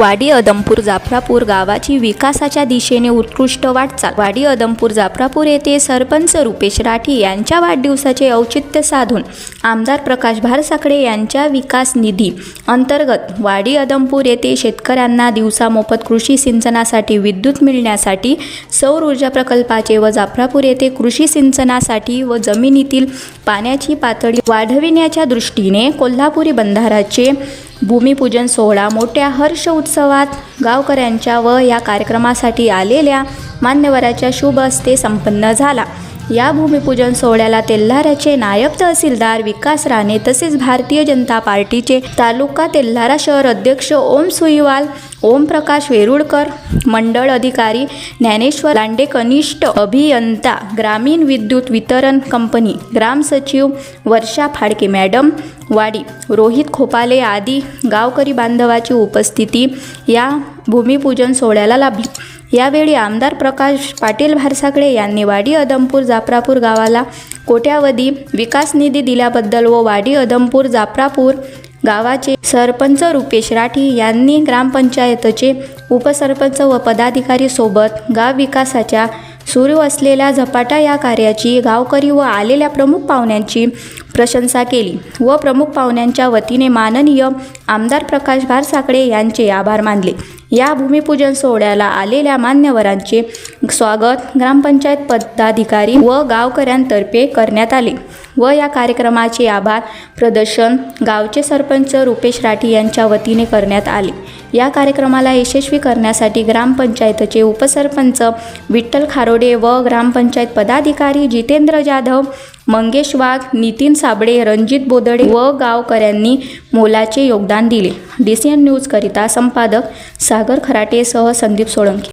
वाडी अदमपूर जाफरापूर गावाची विकासाच्या दिशेने उत्कृष्ट वाटचाल वाडी अदमपूर जाफरापूर येथे सरपंच रुपेश राठी यांच्या वाढदिवसाचे औचित्य साधून आमदार प्रकाश भारसाकडे यांच्या विकास निधी अंतर्गत वाडी अदमपूर येथे शेतकऱ्यांना दिवसा मोफत कृषी सिंचनासाठी विद्युत मिळण्यासाठी सौर ऊर्जा प्रकल्पाचे व जाफरापूर येथे कृषी सिंचनासाठी व जमिनीतील पाण्याची पातळी वाढविण्याच्या दृष्टीने कोल्हापुरी बंधाराचे भूमिपूजन सोहळा मोठ्या हर्ष उत्सवात गावकऱ्यांच्या व या कार्यक्रमासाठी आलेल्या मान्यवराच्या शुभ हस्ते संपन्न झाला. या भूमिपूजन सोहळ्याला तेल्हाराचे नायब तहसीलदार विकास राणे तसेच भारतीय जनता पार्टीचे तालुका तेल्हारा शहर अध्यक्ष ओम सुईवाल ओमप्रकाश वेरुळकर मंडळ अधिकारी ज्ञानेश्वर लांडे कनिष्ठ अभियंता ग्रामीण विद्युत वितरण कंपनी ग्रामसचिव वर्षा फाडके मॅडम वाडी रोहित खोपाले आदी गावकरी बांधवाची उपस्थिती या भूमिपूजन सोहळ्याला लाभली. यावेळी आमदार प्रकाश पाटील भारसाकडे यांनी वाडी अदमपूर जाफरापूर गावाला कोट्यावधी विकास निधी दिल्याबद्दल व वाडी अदमपूर जाफरापूर गावाचे सरपंच रुपेश राठी यांनी ग्रामपंचायतचे उपसरपंच व पदाधिकारी सोबत गाव विकासाच्या सुरू असलेल्या झपाटा या कार्याची गावकरी व आलेल्या प्रमुख पाहुण्यांची प्रशंसा केली व प्रमुख पाहुण्यांच्या वतीने माननीय आमदार प्रकाश भारसाकडे यांचे आभार मानले. या भूमिपूजन सोहळ्याला आलेल्या मान्यवरांचे स्वागत ग्रामपंचायत पदाधिकारी व गावकऱ्यांतर्फे करण्यात आले व या कार्यक्रमाचे आभार प्रदर्शन गावचे सरपंच रुपेश राठी यांच्या वतीने करण्यात आले. या कार्यक्रमाला यशस्वी करण्यासाठी ग्रामपंचायतचे उपसरपंच विठ्ठल खारोडे व ग्रामपंचायत पदाधिकारी जितेंद्र जाधव मंगेश वाघ नितीन साबळे रणजित बोदडे व गावकऱ्यांनी मोलाचे योगदान दिले. डी सी एन न्यूजकरिता संपादक सागर खराटेसह संदीप सोळंकी.